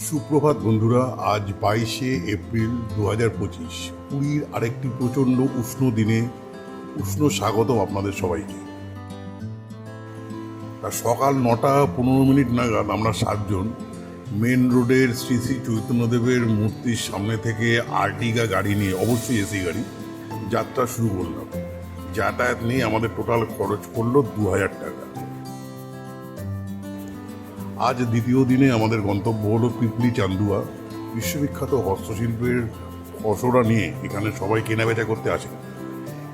সুপ্রভাত বন্ধুরা, আজ বাইশে এপ্রিল দু হাজার পঁচিশ, পুরীর আরেকটি প্রচণ্ড উষ্ণ দিনে উষ্ণ স্বাগতম আপনাদের সবাইকে। সকাল নটা পনেরো মিনিট নাগাদ আমরা সাতজন মেন রোডের শ্রী শ্রী চৈতন্যদেবের মূর্তির সামনে থেকে আর্টিগা গাড়ি নিয়ে, অবশ্যই এসি গাড়ি, যাত্রা শুরু করলাম। যাতায়াত নিয়ে আমাদের টোটাল খরচ পড়ল দু হাজার টাকা। আজ দ্বিতীয় দিনে আমাদের গন্তব্য হলো পিপলি চান্দুয়া। বিশ্ববিখ্যাত হস্তশিল্পের খসড়া নিয়ে এখানে সবাই কেনাবেচা করতে আসে।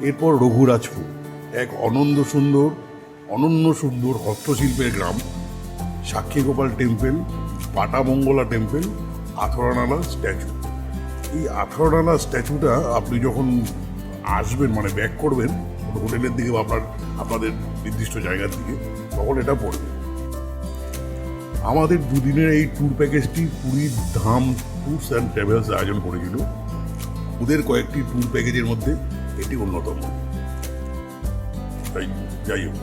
এরপর রঘুরাজপুর, এক অনন্দ সুন্দর, অনন্য সুন্দর হস্তশিল্পের গ্রাম। Sakshi Gopal temple, Patamangala temple, Atharanala statue. এই আথরানালা স্ট্যাচুটা আপনি যখন আসবেন মানে ব্যাক করবেন, হোটেলের দিকে বা আপনার, আপনাদের নির্দিষ্ট জায়গার দিকে, তখন এটা পড়বে। আমাদের দুদিনের এই ট্যুর প্যাকেজটি পুরীর ধাম ট্যুরস অ্যান্ড ট্রাভেলস আয়োজন করেছিল। ওদের কয়েকটি ট্যুর প্যাকেজের মধ্যে এটি অন্যতম। তাই যাই হোক,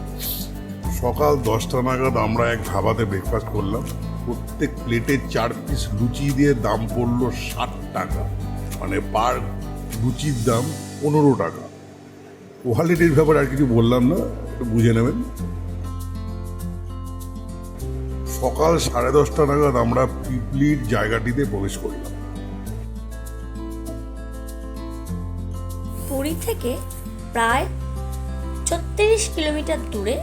সকাল দশটা নাগাদ আমরা এক ধাবাতে ব্রেকফাস্ট করলাম। প্রত্যেক প্লেটে চার পিস লুচি দিয়ে দাম পড়ল ষাট টাকা। মানে পার লুচির দাম পনেরো টাকা। কোয়ালিটির ব্যাপারে আর কিছু বললাম না বুঝে নেবেন। সকাল সাড়ে দশটা নাগাদ আমরা পিপলির জায়গাটিতে প্রবেশ করলাম পুরী থেকে প্রায় ছত্রিশ কিলোমিটার দূরে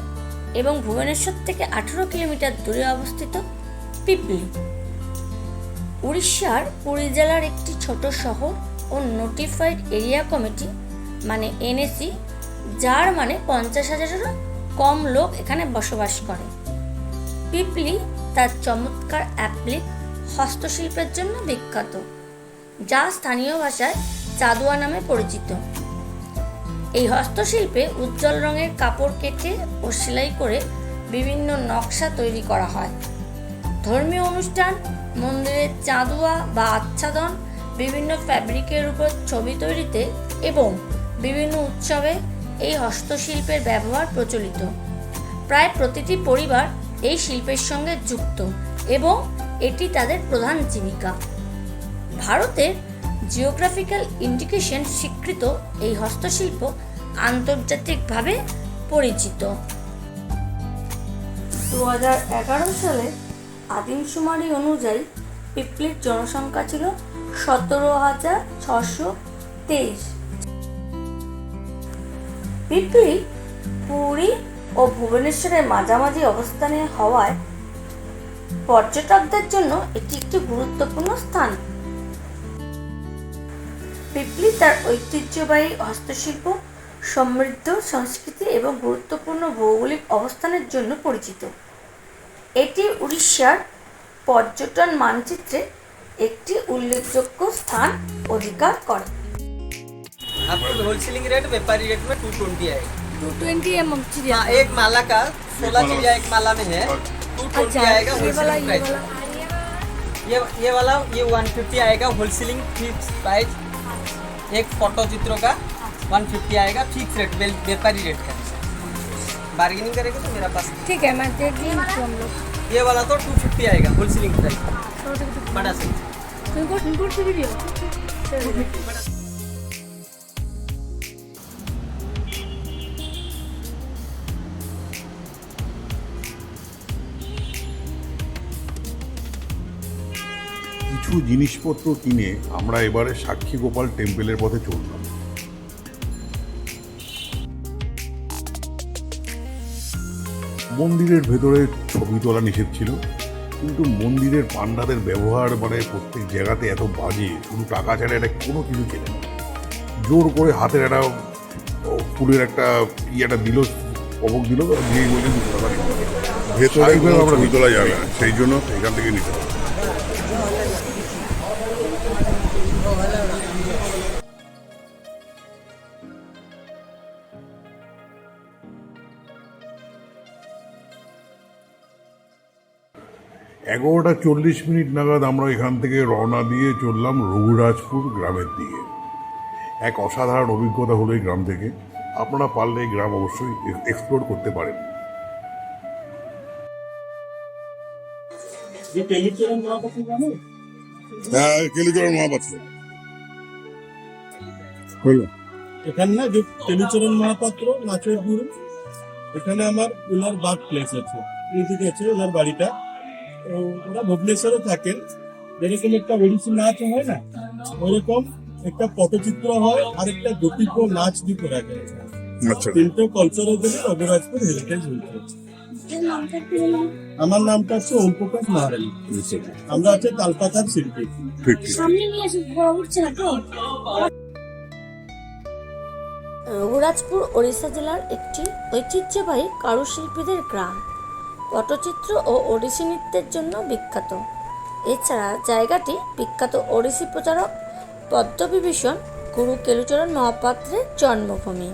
এবং ভুবনেশ্বর থেকে আঠেরো কিলোমিটার দূরে অবস্থিত পিপলি। উড়িষ্যার পুরী জেলার একটি ছোট শহর ও নোটিফাইড এরিয়া কমিটি মানে এনএসি যার মানে পঞ্চাশ হাজারেরও কম লোক এখানে বসবাস করে। পিপলি তার চমৎকার অ্যাপ্লিক হস্তশিল্পের জন্য বিখ্যাত, যা স্থানীয় ভাষায় চাদুয়া নামে পরিচিত। এই হস্তশিল্পে উজ্জ্বল রঙের কাপড় কেটে ও সেলাই করে বিভিন্ন নকশা তৈরি করা হয়। ধর্মীয় অনুষ্ঠান, মন্দিরের চাঁদুয়া বা আচ্ছাদন, বিভিন্ন ফ্যাব্রিকের উপর ছবি তৈরিতে এবং বিভিন্ন উৎসবে এই হস্তশিল্পের ব্যবহার প্রচলিত। প্রায় প্রতিটি পরিবার এই শিল্পের সঙ্গে যুক্ত এবং এটি তাদের প্রধান জীবিকা। ভারতের জিওগ্রাফিক্যাল ইন্ডিকেশন স্বীকৃত এই হস্তশিল্প আন্তর্জাতিকভাবে পরিচিত। দু হাজার এগারো সালে আদিমশুমারি অনুযায়ী পিপলির জনসংখ্যা ছিল সতেরো হাজার ছশো তেইশ। পিপলি পুরী ও ভুবনেশ্বরের মাঝামাঝি অবস্থানে হওয়ায় পর্যটকদের জন্য এটি একটি গুরুত্বপূর্ণ স্থান পিপলি তার ঐতিহ্যবাহী হস্তশিল্প সমৃদ্ধ সংস্কৃতি এবং গুরুত্বপূর্ণ ভৌগোলিক অবস্থানের জন্য পরিচিত এটি উড়িষ্যার পর্যটন মানচিত্রে একটি উল্লেখযোগ্য স্থান অধিকার করে आपको होलसेलिंग रेट व्यापारी रेट में टू ट्वेंटी आएगा टू ट्वेंटी एम एम हाँ एक माला का सोलह चिड़िया एक माला में है। टू ट्वेंटी आएगा होलसेलिंग प्राइस ये ये वाला ये वन फिफ्टी आएगा होलसेलिंग फिक्स प्राइस एक फ़ोटो चित्रों का वन फिफ्टी आएगा फिक्स रेट व्यापारी रेट का। बार्गेनिंग करेंगे तो मेरा पास ठीक है मैं देख ली हम लोग। ये वाला तो टू फिफ्टी आएगा होलसेलिंग प्राइस बड़ा साइज़ কিছু জিনিসপত্র কিনে আমরা এবারে সাক্ষী গোপাল টেম্পেলের পথে চললাম। মন্দিরের ভেতরে ছবি তোলা নিষেধ ছিল কিন্তু মন্দিরের পান্ডাদের ব্যবহার মানে প্রত্যেক জায়গাতে এত বাজে শুধু টাকা ছাড়া এটা কোনো কিছু চেনে না। জোর করে হাতের একটা ফুলের একটা একটা দিল অবক দিল দিয়ে নিতে ভেতরে আমরা ভিতরে যাবে না। সেই জন্য এখান থেকে নিতে হবে। এগারোটা চল্লিশ মিনিট নাগাদ আমরা এখান থেকে রওনা দিয়ে চললাম রঘুরাজপুর গ্রামের দিকে। এক অসাধারণ অভিজ্ঞতা হলো এই গ্রাম থেকে। আপনারা পারলে এই গ্রাম অবশ্যই এক্সপ্লোর করতে পারেন। হ্যাঁ কেলিচরণ মহাপাত্র হলো এখানে না যে টেলিচরণ মহাপাত্র নাচের গুরু এখানে আমার ওনার বার্থ প্লেস আছে। এদিকে আছে ওনার বাড়িটা। ওরা ভুবনেশ্বরে থাকেন। যেরকম একটা ওড়িশি নাচ হয় না ওইরকম একটা পটচিত্র হয় আর একটা গোটিপ্র নাচ দিয়ে করা যায় আচ্ছা। তিনটে কালচারাল দিকে রঘুরাজপুর হেরিটেজ হয়েছে আমার নামটা হচ্ছে ওম প্রকাশ নারায়ণ। আমরা হচ্ছে তালপাতার শিল্পী। রঘুরাজপুর ওড়িশা জেলার একটি ঐতিহ্যবাহী কারুশিল্পীদের গ্রাম। পটচিত্র ও ওড়িশি নৃত্যের জন্য বিখ্যাত। এছাড়া জায়গাটি বিখ্যাত ওড়িশি প্রচারক পদ্মবিভীষণ গুরু কেলুচরণ মহাপাত্রের জন্মভূমি।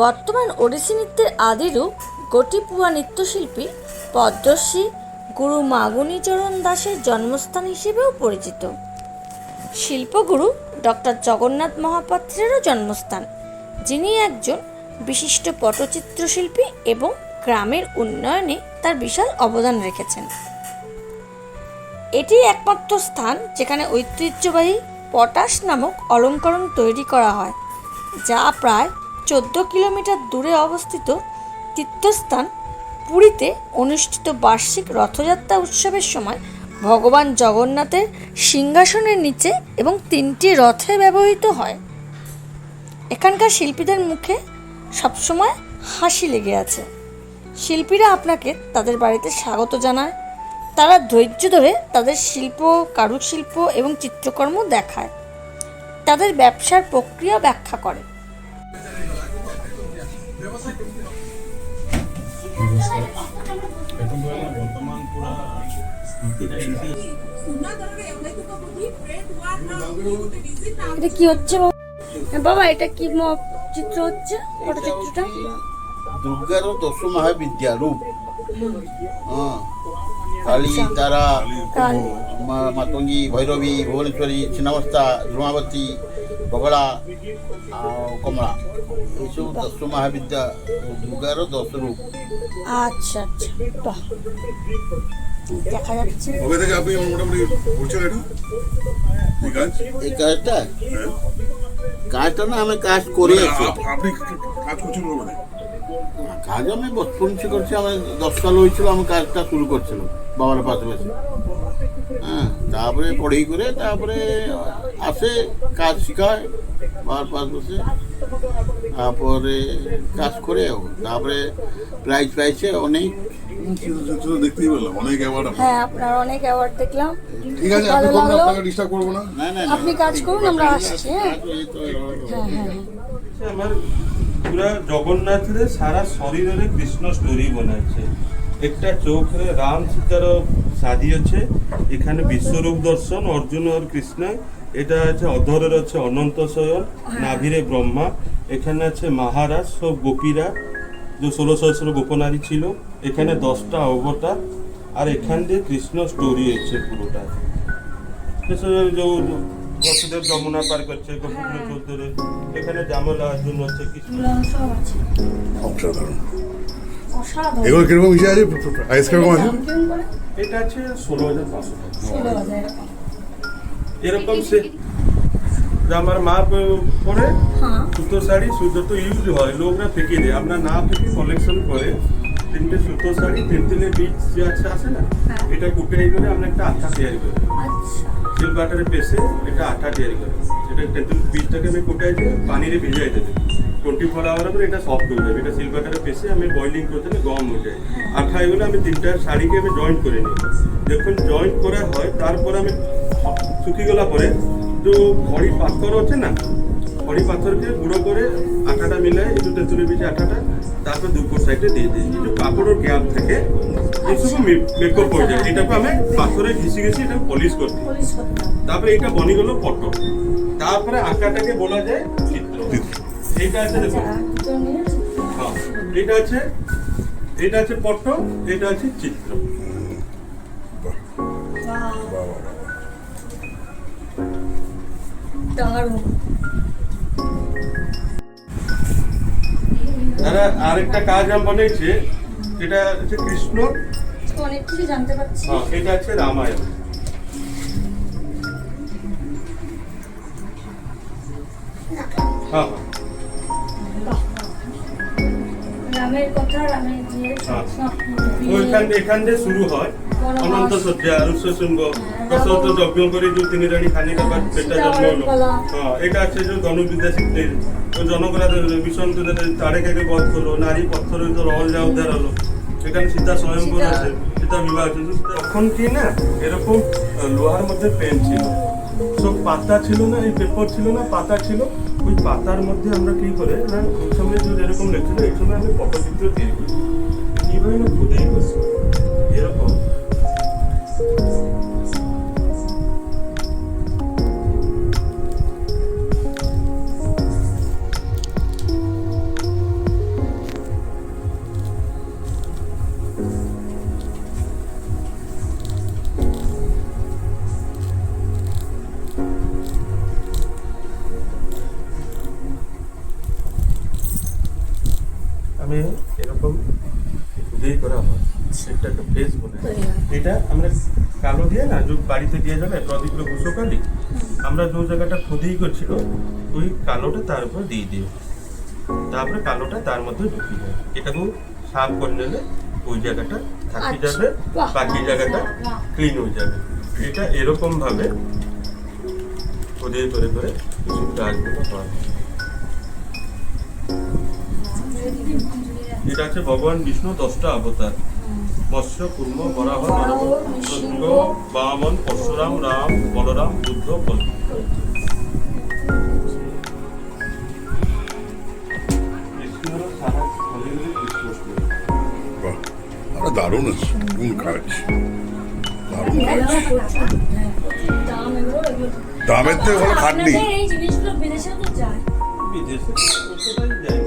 বর্তমান ওড়িশি নৃত্যের আদিরূপ গটিপুয়া নৃত্যশিল্পী পদ্মশ্রী গুরু মাগুনীচরণ দাসের জন্মস্থান হিসেবেও পরিচিত। শিল্পগুরু ডক্টর জগন্নাথ মহাপাত্রেরও জন্মস্থান, যিনি একজন বিশিষ্ট পটচিত্রশিল্পী এবং গ্রামের উন্নয়নে তার বিশাল অবদান রেখেছেন। এটি একমাত্র স্থান যেখানে ঐতিহ্যবাহী পটাশ নামক অলঙ্করণ তৈরি করা হয়, যা প্রায় চোদ্দ কিলোমিটার দূরে অবস্থিত তীর্থস্থান পুরীতে অনুষ্ঠিত বার্ষিক রথযাত্রা উৎসবের সময় ভগবান জগন্নাথের সিংহাসনের নিচে এবং তিনটি রথে ব্যবহৃত হয়। এখানকার শিল্পীদের মুখে সবসময় হাসি লেগে আছে। শিল্পীরা আপনাকে তাদের বাড়িতে স্বাগত জানায়। তারা ধৈর্য ধরে তাদের শিল্প, কারুশিল্প এবং চিত্রকর্ম দেখায়। তাদের ব্যবসার প্রক্রিয়া ব্যাখ্যা করে। এটা কি হচ্ছে বাবা? এটা কি চিত্র হচ্ছে? পটচিত্রটা দুর্গারও দশ মহাবিদ্যা রূপ হ্যাঁ। কালী তারা মাতঙ্গী ভৈরবী ভুবনেশ্বরী ছিন্নবস্থা ধ্রুমাবতী বগড়া আর কমলা। এইসব দশ মহাবিদ্যা দুর্গার দশ রূপ আচ্ছা আচ্ছা বাহ। দেখা যাচ্ছে। কবে থেকে হ্যাঁ। আমি কাজ করে মানে আপনি কাজ করছেন কাজ আমি বচপন থেকে করছি আমার দশ সাল হয়েছিল আমি কাজটা শুরু করছিলাম বাবার পাশে পাশে হ্যাঁ তারপরে পড়েই করে তারপরে আসে কাজ শেখায় বাবার পাশ বসে। তারপরে কাজ করে তারপরে প্রাইজ পাইছে অনেক। দেখতেই পেলাম অনেক অ্যাওয়ার্ড হ্যাঁ আপনার অনেক অ্যাওয়ার্ড দেখলাম। ঠিক আছে ভালো আপনি লাগল। আপনাকে ডিস্টার্ব করব না। না না আপনি কাজ করুন, আমরা আসছি, হ্যাঁ? হ্যাঁ হ্যাঁ পুরা জগন্নাথরে সারা শরীরে কৃষ্ণ স্টোরি বনাচ্ছে। একটা চোখে রাম সীতার আছে এখানে বিশ্বরূপ দর্শন অর্জুন আর কৃষ্ণ। এটা আছে অধরের আছে অনন্ত শয়ন নাভিরে ব্রহ্মা। এখানে আছে মহারাজ সব গোপীরা। যে ষোলো সহস্র গোপনারী ছিল এখানে দশটা অবতার। আর এখান দিয়ে কৃষ্ণ স্টোরি হচ্ছে পুরোটা। এসব ଯୋଉ বসুদেব যমুনা পার করছে গোপুর চৌধুরী। এখানে জামলা অর্জুন হচ্ছে অসাধারণ। এগুলো কীরকম আছে? কীরকম আছে? কিরম করে? এটা আছে ষোলো হাজার পাঁচশো এরকম। সে আমার মা পরে হ্যাঁ। সুতো শাড়ি সুতো তো ইউজ হয় লোকরা ফেঁকে দেয়। আমরা না ফেঁকে কালেকশন করে তিনটে সুতো শাড়ি তেঁতুলের বীজ যে আছে আসে না? হ্যাঁ। এটা কুটাই করে আমরা একটা আঠা তৈরি করি। আচ্ছা। সিল বাটারে পেসে এটা আঠা তৈরি করে। এটা তেঁতুল বীজটাকে আমি কুটাই দিয়ে পানিরে ভিজাই দেবে। টোয়েন্টি ফোর আওয়ার পরে এটা সফট হয়ে যাবে। এটা সিল বাটারে পেসে আমি বয়লিং করতে দিলে গরম হয়ে যায়। আঠা এগুলো আমি তিনটা শাড়িকে আমি জয়েন্ট করে নিই যখন জয়েন্ট করা হয়, তারপর আমি শুকিয়ে গলা পরে যে খড়ি পাথর আছে না, খড়ি পাথরকে গুঁড়ো করে আঠাটা মিলায় একটু তেঁতুলের বীজে আঠাটা তারপর দুপুর সাইডে দিয়ে দিই। যে কাপড়ের গ্যাপ থেকে এসবু মেকআপ হয়ে যায়। এটাকে আমি পাথরে ঘিসি ঘিসি এটা পলিশ করতে তারপরে এটা বনিগেল পট্ট তারপরে আঁকাটাকে বলা যায় চিত্র। এইটা আছে দেখো। হ্যাঁ এটা আছে এটা আছে পট্ট এটা আছে চিত্র। দারুণ। তারা আরেকটা কাজ আমি বানিয়েছে এটা হচ্ছে কৃষ্ণ। অনেক কিছু জানতে পারছি। হ্যাঁ এটা আছে রামায়ণ। হ্যাঁ। রামের কথা রামের যে হ্যাঁ। ওইখান এখান দিয়ে শুরু হয়। অনন্ত দশরথ যজ্ঞ করে যে তিনি রানী জন্ম হলো। হ্যাঁ এটা আছে যে ধনুর্বিদ্যা শিখতে তো জনকরা ভীষণ তারে কেকে বধ করল নারী পত্থর তো রহল যা উদ্ধার হলো। এখানে সীতা স্বয়ংবর আছে সীতা বিবাহ আছে তখন কি না এরকম লোহার মধ্যে পেন ছিল। সব পাতা ছিল না এই পেপার ছিল না পাতা ছিল। ওই পাতার মধ্যে আমরা কি করে না ওই সময় যদি এরকম লিখছিল এই সময় আমি পটচিত্র তৈরি করি কীভাবে না খুদেই করছি এরকম। আমি এরকম খুদেই করা হয়। সেটা একটা ফেস বলে। এটা আমরা কালো দিয়ে না যে বাড়িতে দিয়ে যাবে প্রদীপ ঘুষকালি আমরা যে জায়গাটা খুদেই করছিল ওই কালোটা তার উপর দিয়ে দিও। তারপরে কালোটা তার মধ্যে ঢুকিয়ে যাবে এটাকে সাফ করে নিলে ওই জায়গাটা থাকি আচ্ছা, যাবে বাকি জায়গাটা ক্লিন হয়ে যাবে। এটা এরকম ভাবে খুদেই করে করে কিছু কাজগুলো হয়। এটা হচ্ছে ভগবান বিষ্ণু দশটা অবতার। মৎস্য কুর্ম বরাহ নৃসিংহ বামন পরশুরাম রাম বলরাম বুদ্ধ আরে দারুণ আছে কোন কাজ? দারুণ কাজ। দামের থেকে ভালো খাটনি। আপনাদের এই জিনিসগুলো বিদেশেও তো যায়। বিদেশে যায়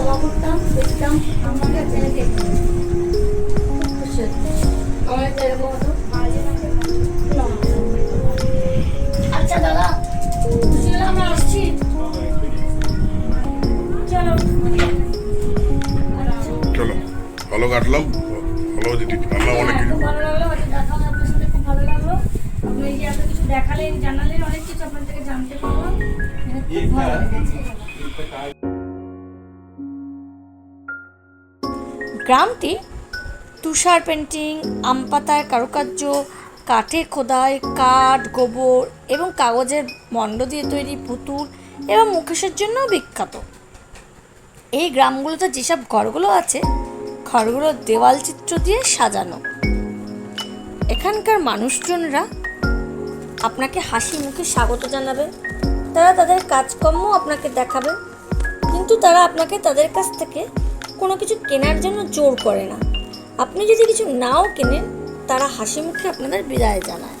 জমা করতাম দেখতাম আমাকে জেনে গ্রামটি তুষার পেন্টিং, আম পাতার কারুকার্য কাঠে খোদাই, কাঠ, গোবর এবং কাগজের মণ্ড দিয়ে তৈরি পুতুল এবং মুখোশের জন্যও বিখ্যাত। এই গ্রামগুলোতে যেসব ঘরগুলো আছে, ঘরগুলো দেওয়াল চিত্র দিয়ে সাজানো। এখানকার মানুষজনরা আপনাকে হাসি মুখে স্বাগত জানাবে। তারা তাদের কাজকর্ম আপনাকে দেখাবে। কিন্তু তারা আপনাকে তাদের কাছ থেকে কোনো কিছু কেনার জন্য জোর করে না। আপনি যদি কিছু নাও কেনেন, তারা হাসি মুখে আপনাদের বিদায় জানায়।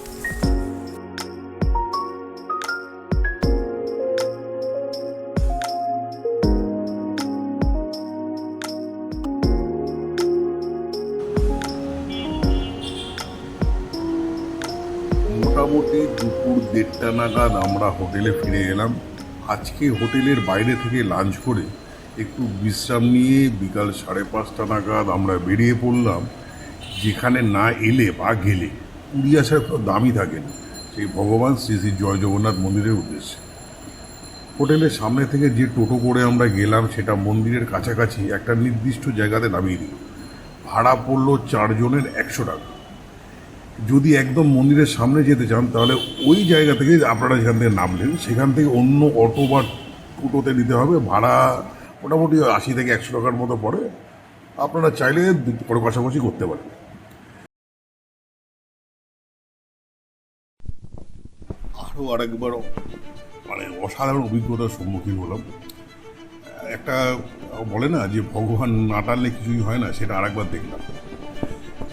মোটামুটি দুপুর দেড়টা নাগাদ আমরা হোটেলে ফিরে এলাম। আজকে হোটেলের বাইরে থেকে লাঞ্চ করে একটু বিশ্রাম নিয়ে বিকাল সাড়ে পাঁচটা নাগাদ আমরা বেরিয়ে পড়লাম, যেখানে না এলে বা গেলে পুরী আসার কোনো দামই থাকে না। সেই ভগবান শ্রী শ্রী জয় জগন্নাথ মন্দিরের উদ্দেশ্যে। হোটেলের সামনে থেকে যে টোটো করে আমরা গেলাম, সেটা মন্দিরের কাছাকাছি একটা নির্দিষ্ট জায়গাতে নামিয়ে দিল। ভাড়া পড়ল চারজনের একশো টাকা। যদি একদম মন্দিরের সামনে যেতে চান, তাহলে ওই জায়গা থেকে আপনারা যেখান থেকে নামলেন, সেখান থেকে অন্য অটো বা টোটোতে নিতে হবে। ভাড়া মোটামুটি আশি থেকে একশো টাকার মতো পড়ে। আপনারা চাইলে করে পাশাপাশি করতে পারেন। আরও আরেকবার মানে অসাধারণ অভিজ্ঞতার সম্মুখীন হলাম। একটা বলে না যে ভগবান না টানলে কিছুই হয় না, সেটা আরেকবার দেখলাম।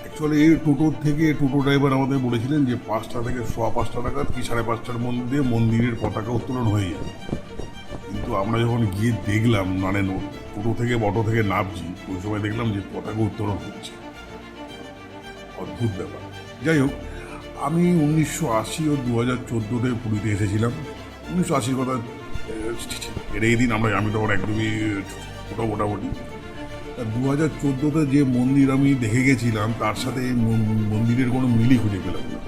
অ্যাকচুয়ালি এই টোটোর থেকে টোটো ড্রাইভার আমাদের বলেছিলেন যে পাঁচটা থেকে সোয়া পাঁচটা নাগাদ কি সাড়ে পাঁচটার মধ্যে মন্দিরের পতাকা উত্তোলন হয়ে যাবে। কিন্তু আমরা যখন গিয়ে দেখলাম মানে টোটো থেকে, অটো থেকে নামছি, ওই সময় দেখলাম যে পতাকা উত্তোলন হচ্ছে। অদ্ভুত ব্যাপার। যাই হোক, আমি উনিশশো আশি ও দু হাজার চোদ্দোতে পুরীতে এসেছিলাম। উনিশশো আশির কথা এই দিন আমরা, আমি তখন একদমই, ছোটো মোটামুটি। দু হাজার চোদ্দোতে যে মন্দির আমি দেখে গেছিলাম, তার সাথে মন্দিরের কোনো মিলই খুঁজে পেলাম না।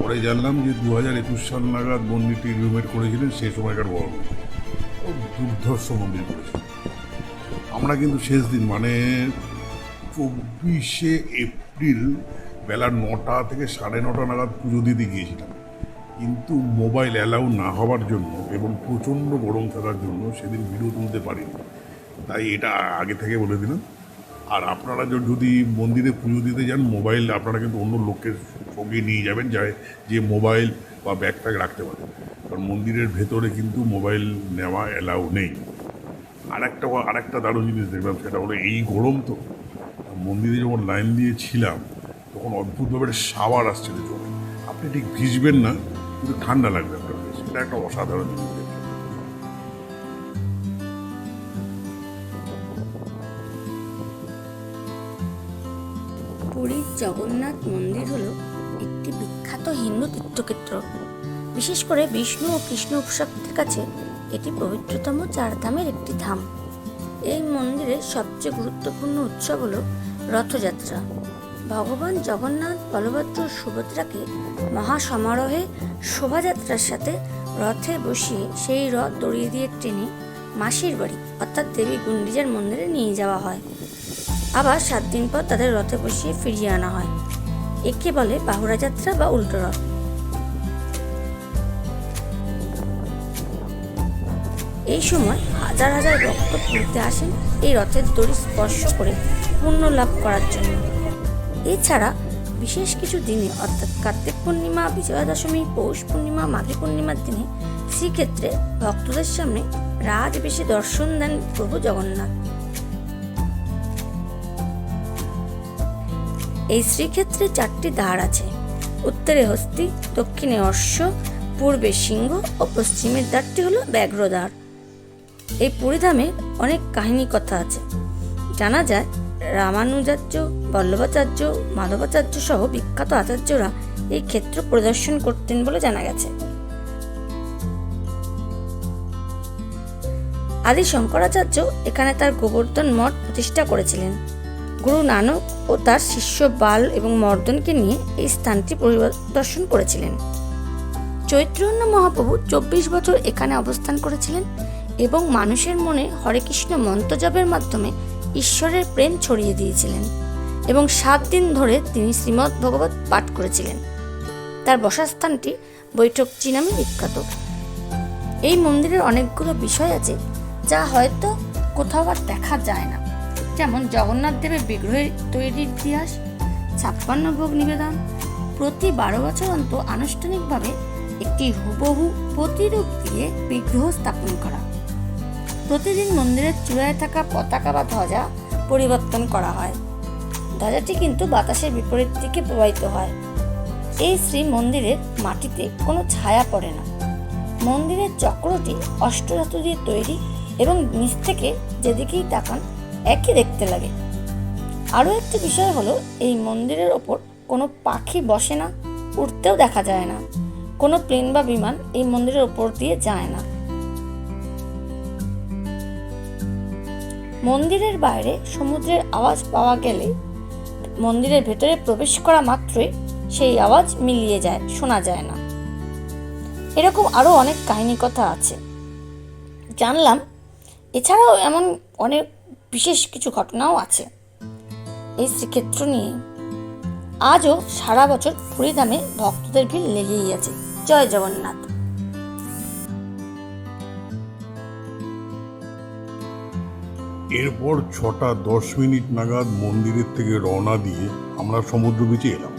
পরে জানলাম যে দু হাজার একুশ সাল নাগাদ মন্দিরটি রিনোভেট করেছিলেন সেই সময়কার বড় দুর্ধর্ষ মন্দির করেছিল আমরা কিন্তু শেষ দিন মানে চব্বিশে এপ্রিল বেলা নটা থেকে সাড়ে নটা নাগাদ পুজো দিতে গিয়েছিলাম। কিন্তু মোবাইল অ্যালাউ না হওয়ার জন্য এবং প্রচণ্ড গরম থাকার জন্য সেদিন ভিডিও তুলতে পারিনি। তাই এটা আগে থেকে বলে দিলাম। আর আপনারা যদি মন্দিরে পুজো দিতে যান, মোবাইল আপনারা কিন্তু অন্য লোকের সঙ্গে নিয়ে যাবেন, যায় যে মোবাইল বা ব্যাগ ফ্যাগ রাখতে পারে। কারণ মন্দিরের ভেতরে কিন্তু মোবাইল নেওয়া অ্যালাউ নেই। আর একটা আর একটা দারুণ জিনিস দেখলাম, সেটা হলো এই গরম তো। মন্দিরে যখন লাইন দিয়ে ছিলাম তখন অদ্ভুতভাবে একটা শাওয়ার আসছিল আপনি ঠিক ভিজবেন না, কিন্তু ঠান্ডা লাগবে আপনার। এটা একটা অসাধারণ জিনিস। জগন্নাথ মন্দির হলো একটি বিখ্যাত হিন্দু তীর্থক্ষেত্র। বিশেষ করে বিষ্ণু ও কৃষ্ণ উপাসকদের কাছে এটি পবিত্রতম চার ধামের একটি ধাম। এই মন্দিরের সবচেয়ে গুরুত্বপূর্ণ উৎসব হল রথযাত্রা। ভগবান জগন্নাথ বলভদ্র সুভদ্রাকে মহাসমারোহে শোভাযাত্রার সাথে রথে বসিয়ে সেই রথ দড়িয়ে দিয়ে টেনে মাসির বাড়ি, অর্থাৎ দেবী গুন্ডিজার মন্দিরে নিয়ে যাওয়া হয়। আবার সাত দিন পর তাদের রথে বসিয়ে ফিরিয়ে আনা হয়। একে বলে বাহুরা যাত্রা বা উল্টো রথ। এই সময় হাজার হাজার ভক্ত পুরীতে আসেন এই রথের দড়ি স্পর্শ করে পুণ্য লাভ করার জন্য। এছাড়া বিশেষ কিছু দিনে, অর্থাৎ কার্তিক পূর্ণিমা বিজয়া দশমী পৌষ পূর্ণিমা, মাঘী পূর্ণিমার দিনে শ্রীক্ষেত্রে ভক্তদের সামনে রাজ বেশি দর্শন দেন প্রভু জগন্নাথ। এই শ্রীক্ষেত্রে চারটি দ্বার আছে। উত্তরে হস্তি, দক্ষিণে অশ্ব, পূর্বে সিংহ ও পশ্চিমের দ্বারটি হলো ব্যাঘ্র দ্বার। এই পুরীধামে অনেক কাহিনী কথা আছে। জানা যায় রামানুজাচার্য বল্লভাচার্য, মাধবাচার্য সহ বিখ্যাত আচার্যরা এই ক্ষেত্র প্রদর্শন করতেন বলে জানা গেছে। আদি শঙ্করাচার্য এখানে তার গোবর্ধন মঠ প্রতিষ্ঠা করেছিলেন। গুরু নানক ও তার শিষ্য বাল এবং মর্দনকে নিয়ে এই স্থানটি পরিদর্শন করেছিলেন। চৈত্রান্য মহাপ্রভু চব্বিশ বছর এখানে অবস্থান করেছিলেন এবং মানুষের মনে হরে কৃষ্ণ মন্ত্রজপের মাধ্যমে ঈশ্বরের প্রেম ছড়িয়ে দিয়েছিলেন এবং সাত দিন ধরে তিনি শ্রীমদ্ ভগবত পাঠ করেছিলেন। তার বসাস্থানটি বৈঠকচি নামে বিখ্যাত। এই মন্দিরের অনেকগুলো বিষয় আছে যা হয়তো কোথাও আর দেখা যায় না। যেমন জগন্নাথ দেবের বিগ্রহের তৈরির ইতিহাস, ছাপ্পান্ন ভোগ নিবেদন, প্রতি বারো বছর অন্ত আনুষ্ঠানিকভাবে একটি হুবহু প্রতিরূপ দিয়ে বিগ্রহ স্থাপন করা। প্রতিদিন মন্দিরের চূড়ায় থাকা পতাকা বা ধ্বজা পরিবর্তন করা হয়। ধ্বজাটি কিন্তু বাতাসের বিপরীত দিকে প্রবাহিত হয়। এই শ্রী মন্দিরের মাটিতে কোনো ছায়া পড়ে না। মন্দিরের চক্রটি অষ্টধাতু দিয়ে তৈরি এবং নিচ থেকে যেদিকেই তাকান একই দেখতে লাগে। আরও একটি বিষয় হলো, এই মন্দিরের ওপর কোনো পাখি বসে না উঠতেও দেখা যায় না। কোনো প্লেন বা বিমান এই মন্দিরের ওপর দিয়ে যায় না। মন্দিরের বাইরে সমুদ্রের আওয়াজ পাওয়া গেলে মন্দিরের ভেতরে প্রবেশ করা মাত্রই সেই আওয়াজ মিলিয়ে যায়, শোনা যায় না। এরকম আরও অনেক কাহিনী কথা আছে। জানলাম, এছাড়াও এমন অনেক বিশেষ কিছু ঘটনাও আছে। এই শ্রীক্ষেত্র নিয়ে আজও সারা বছর পুরীধামে ভক্তদের ভিড় লেগেই আছে। জয় জগন্নাথ। এরপর ছটা দশ মিনিট নাগাদ মন্দিরের থেকে রওনা দিয়ে আমরা সমুদ্র বিচে এলাম।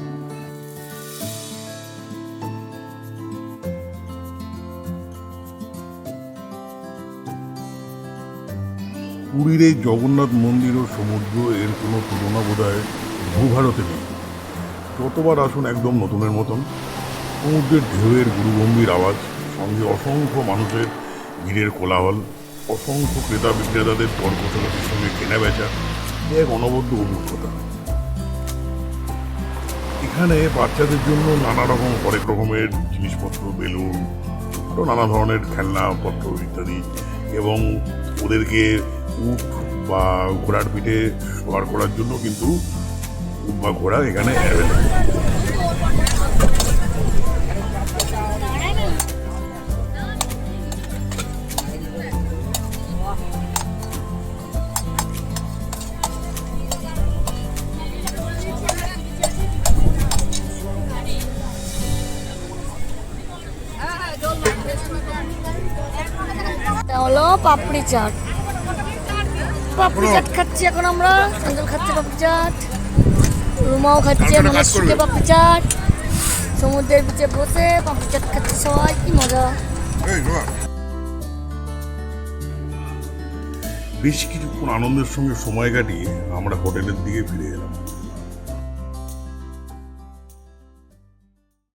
পুরীর এই জগন্নাথ মন্দির ও সমুদ্র এর কোনো তুলনা বোধ হয় ভূভারতে নেই। যতবার আসুন একদম নতুনের মতন, সমুদ্রের ঢেউয়ের গুরুগম্ভীর আওয়াজ, সঙ্গে অসংখ্য মানুষের ভিড়ের কোলাহল, অসংখ্য ক্রেতা বিক্রেতাদের কর্মচারীদের সঙ্গে কেনা বেচা এক অনবদ্য অভিজ্ঞতা। এখানে বাচ্চাদের জন্য নানা রকম হরেক রকমের জিনিসপত্র, বেলুন নানা ধরনের খেলনাপত্র ইত্যাদি, এবং ওদেরকে উট বা ঘোড়ার পিঠে সওয়ার করার জন্য কিন্তু বা ঘোড়া এখানে পাপড়ি চাট। পাপড়ি চাট খাচ্ছি এখন আমরা। সঞ্জল খাচ্ছে পাপড়ি চাট রুমাও খাচ্ছে মানে শুকে পাপড়ি চাট। সমুদ্রের বিচে বসে পাপড়ি চাট খাচ্ছে সবাই কি মজা। বেশ কিছুক্ষণ আনন্দের সঙ্গে সময় কাটিয়ে আমরা হোটেলের দিকে ফিরে এলাম।